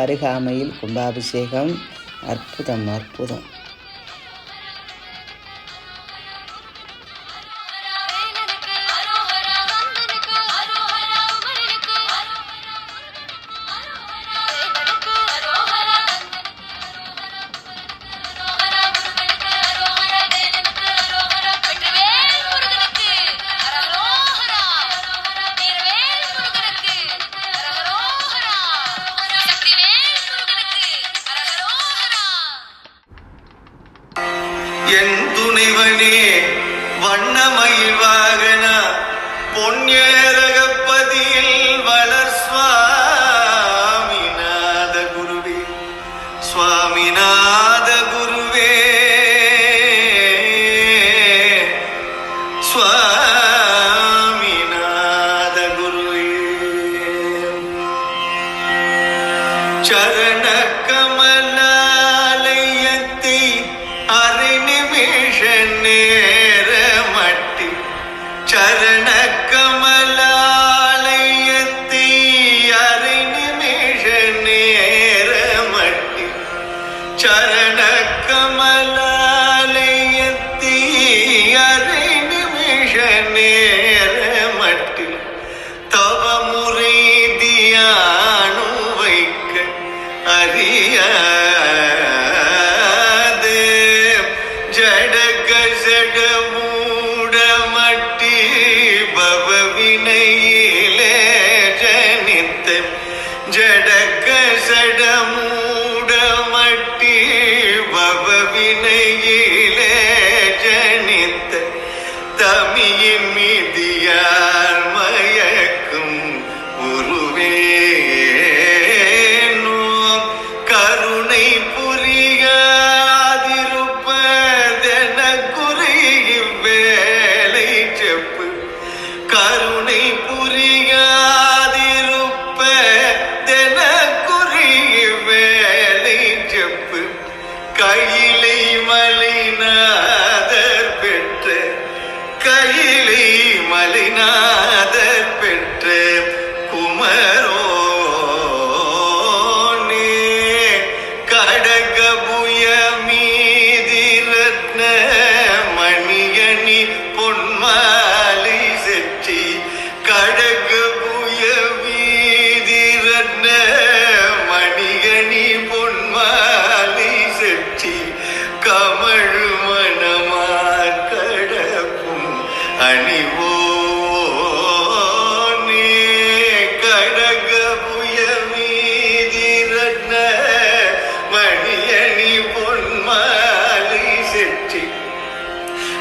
அருகாமையில் கும்பாபிஷேகம். அற்புதம் அற்புதம். ചരണകമലാലയത്തി അറി നിമിഷ നേരമട്ടി ചരണ நேர மட்டில் தவமுறை தியானம் வைக்க அறியாது. ஜடக ஜட மூட மட்டி பவவினையிலே ஜனித்த ஜடக ஜட மூட துணை புரிக.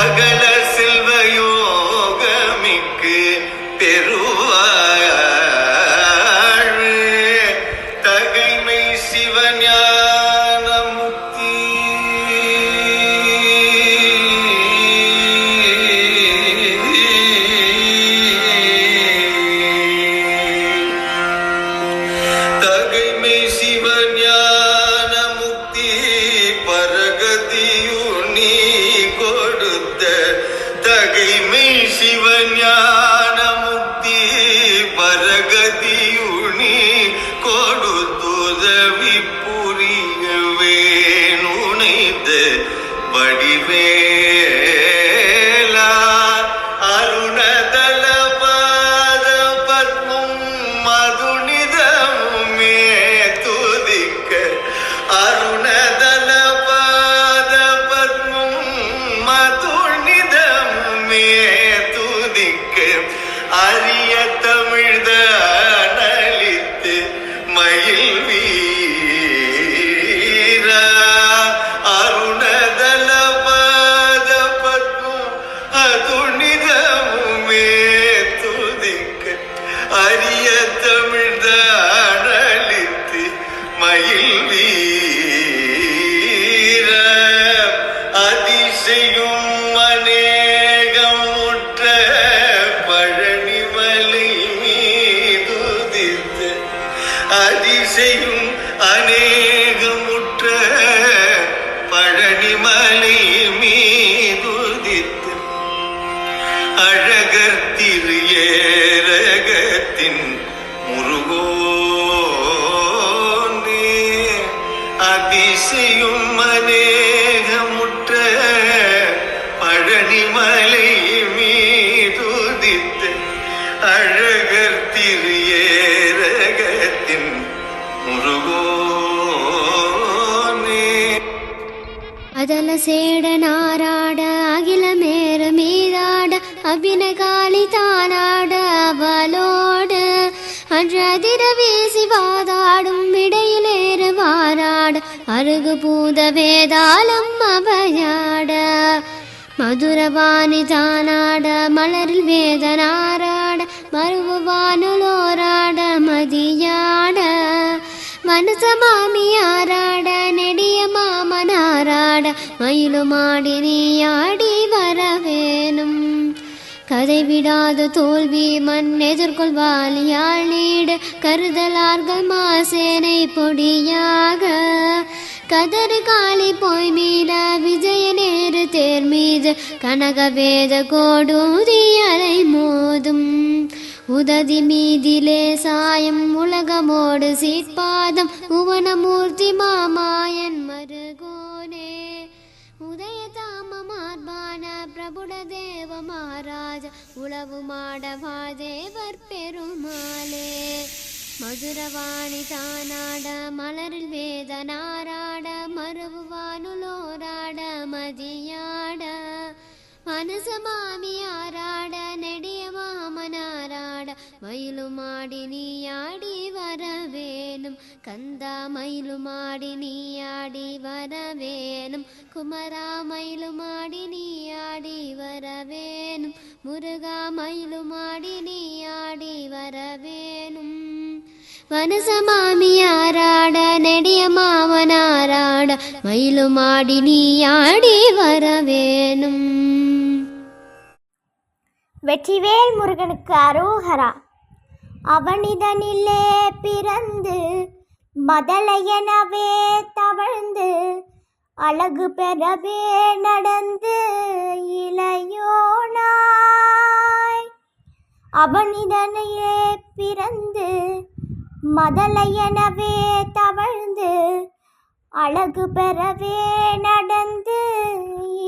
சகல செல்வையும் அதிசையும் அநேகமுற்ற பழனிமலை மீதுதித்து அழகர் திரு ஏரகத்தின் வினகாளி தானாட அவளோடு அன்றதிரவே சிவாதாடும் இடையிலேறு வாராட அருகு பூத வேதாளம் அபயாட. மதுரவாணி தானாட மலரில் வேதனாராட மருவு வானுலோராட மதியாட. மனச மாமியாராட நெடிய மாமனாராட மயிலுமாடி நீயாடி வரவேணும். கதை விடாத தோல்வி மண் எதிர்கொள்வாலியாள் நீடு கருதலார்கள் மாசேனை பொடியாக. கதறு காளி போய் மீள விஜய நேரு தேர் மீது. கனகவேத கோடூதி அலை மோதும். உததி மீதிலே சாயம் உலகமோடு சீர்பாதம். உவனமூர்த்தி மாமாயன் மருகோ மார்பான தேவ மாராஜ உளவு மாடவா தேவர் பெருமாளே. மதுரவாணி தானாட மலரில் வேத நாராட மறுவு மதியாட மனச ஆராட நெடிய மாமனாராட மயிலுமாடி நீயாடி வரவேணும் கந்தா மயிலுமாடி நீயாடி வரவேணும் குமரா மயிலுமாடி நீயாடி வரவேணும் முருகா மயிலுமாடி நீயாடி வரவேணும் வனசமாமியாராட நெடிய மாமனாராட மயிலுமாடி நீயாடி வரவேணும் வெற்றிவேல் முருகனுக்கு அரோகரா. அவனிதனிலே பிறந்து மதலையனவே தவழ்ந்து அழகு பெறவே நடந்து இளையோனாய். அவனிதனிலே பிறந்து மதலையனவே தவழ்ந்து அழகு பெறவே நடந்து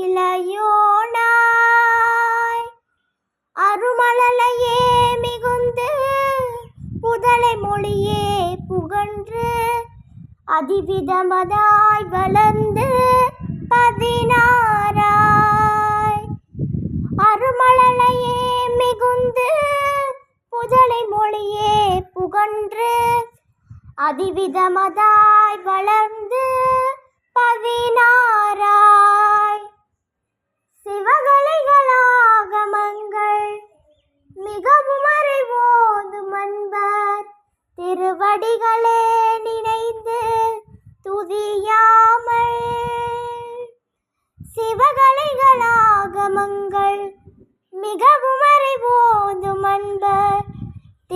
இளையோனாய். அருமலையே மிகுந்து புதலை மொழியே புகன்று அதிவிதமதாய் வளர்ந்து பதினாராய் அருமலையே மிகுந்து புதலை மொழியே புகன்று அதிவிதமதாய் வளர்ந்து பதினாராய்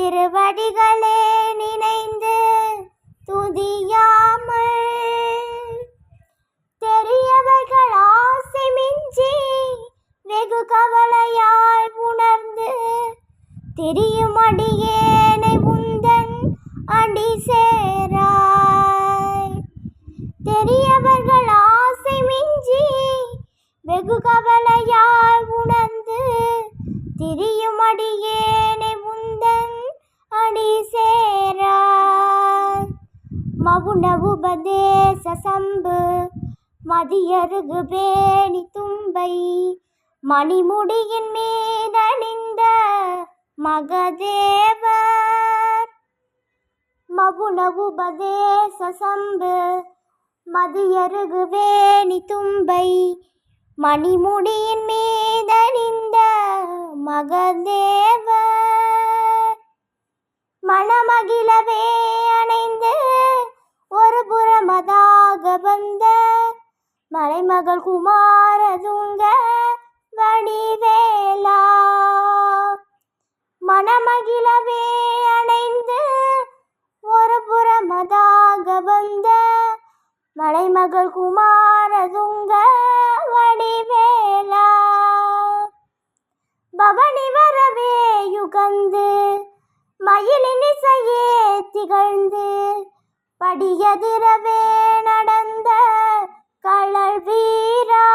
திருவடிகளே மதியருகு பேணி தும்பை மணிமுடியின் மீதணிந்த மகதேவர். மவுன உபதேச சம்பு மதியருகு வேணி தும்பை மணிமுடியின் மீதணிந்த மகதேவர். மலைமகள் குமாரதுங்க வடிவேலா. மனமகிழவே அணைந்து ஒரு புறமதாக வந்த மலைமகள் குமாரதுங்க வடிவேலா. பவனி வரவே யுகந்து மயிலின் இசையே திகழ்ந்து படியதிரவே நடந்த கழல் வீரா.